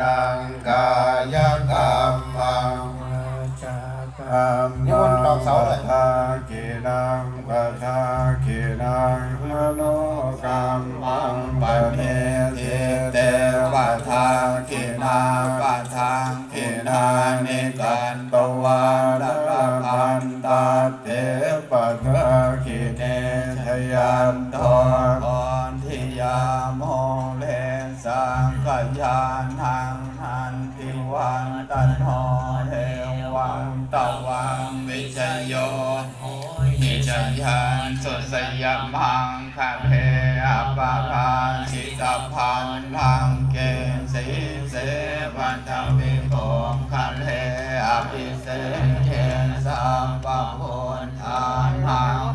นังกายกรรมังกรรมนิมนต์ดอกเสาเลยทากินังปะทากินังมโนกรรมังปะเนติเตปะทากินาปะทากินานิกันตวาลละพันตาเตปะทากิเนทยันโตอนทิยามโม เลสังขยานหังหันติวันตันหอเทวังตะวังวิจโยหิจยันสุสยมังคาเพอปะพาชิตาพันลังเกสีเสวันตวิโกมคาเลอภิเศษเทนสัมปะโพนทานหัง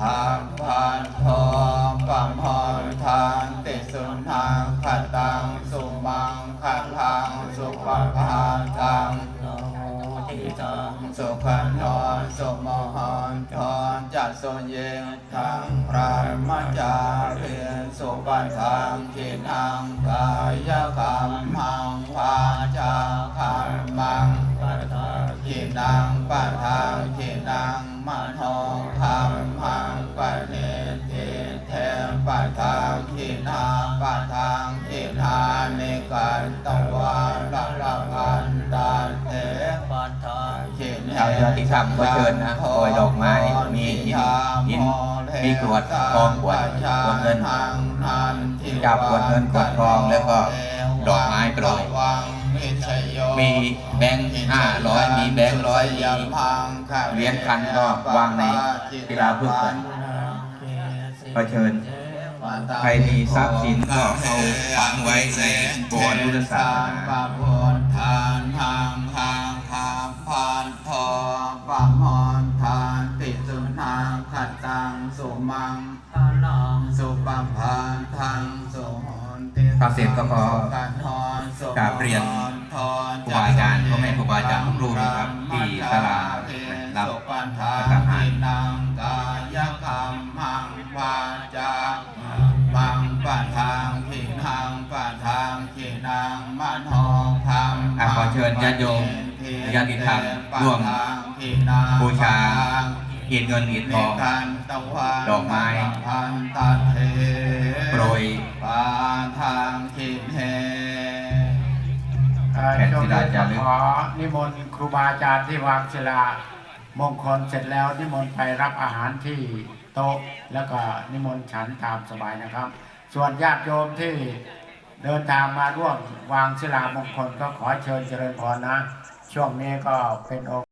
หังพันโทปัมหรทานติสุนัง ตังสุขันธรสุมหันธรจัตสุเยทังพระมจาเรียนสุปันทังทินังกายกรรมังวาจาคัมมังปัทินังปัทางทินังมโนธรรมังปะเนติเทปัทางทินาปัทางทินานิกันตวาละละกัน ชาวญาติธรรมก็เชิญนะโปรยดอกไม้มีหินหินมีกรวดทองขวดขวดเงินจับขวดเงินขวดทองแล้วก็ดอกไม้โปรยมีแบงค์ห้าร้อยมีแบงค์ร้อยมีเหรียญพันก็วางในกีฬาพืชผลก็เชิญใครมีทรัพย์สินก็เอาฝังไว้ในโบสถ์พุทธศาสนา ขัดตังสุมังทานังสุปพานทางสุหนติพระเสร็จก็ขอกันทอนสุกราบเรียนทอนครูบาอาจารย์พ่อแม่ครูบาอาจารย์ทุกรูปนะครับที่ศาลารับสุปันทาประทานอาหารทินังกายกรรมังวาจามังปะทางทินังปะทางทินังมโนธรรมอะขอเชิญญาติโยมญาติธรรมร่วมบูชา หินเงินหินทองดอกไม้พันตัดเทโปรยปาทางทิเทเอ่อแผ่นโยมศิลาจารึกขอนิมนต์ครูบาอาจารย์ที่วางศิลามงคลเสร็จแล้วนิมนต์ไปรับอาหารที่โต๊ะแล้วก็นิมนต์ฉันตามสบายนะครับ ส่วนญาติโยมที่เดินทางมาร่วมวางศิลามงคลก็ขอเชิญเจริญพรนะ ช่วงนี้ก็เป็นโอกาส